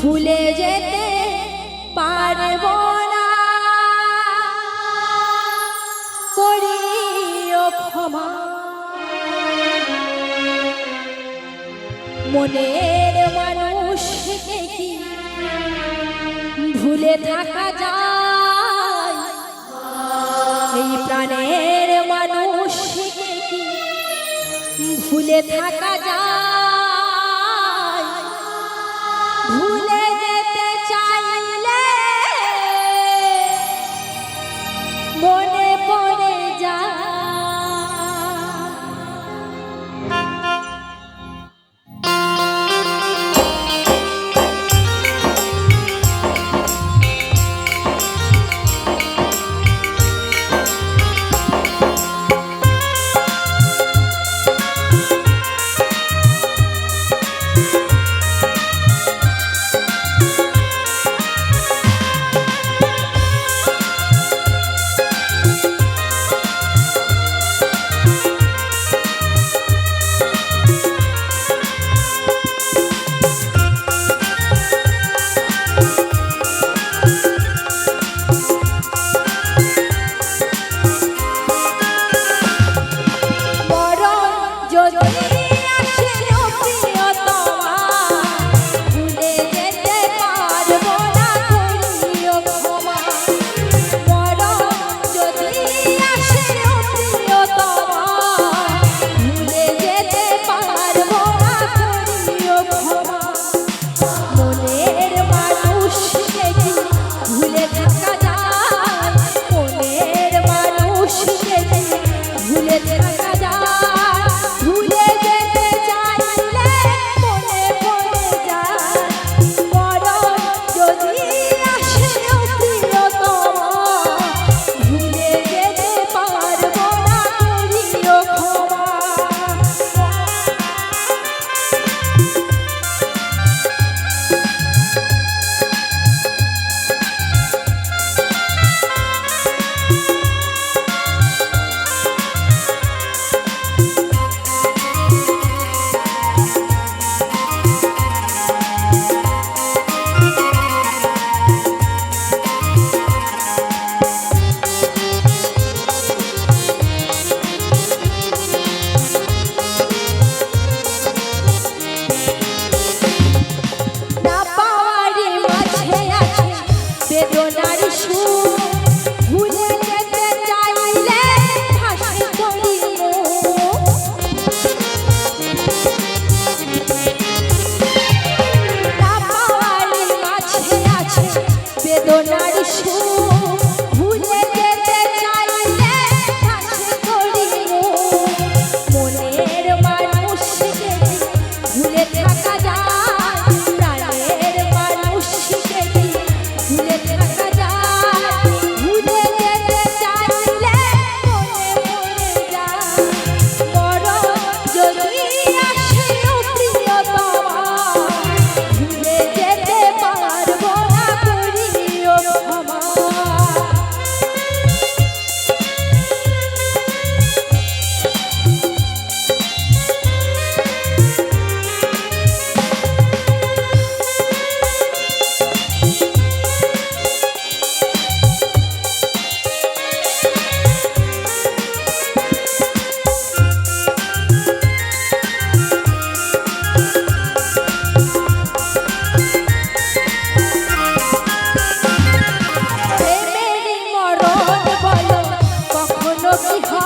ভুলে যেতে পারব না। করি ক্ষমা। মনের মানুষ কি ভুলে থাকা যায়? এই প্রাণের মানুষ ভুলে থাকা যায়? dar o chute. সখী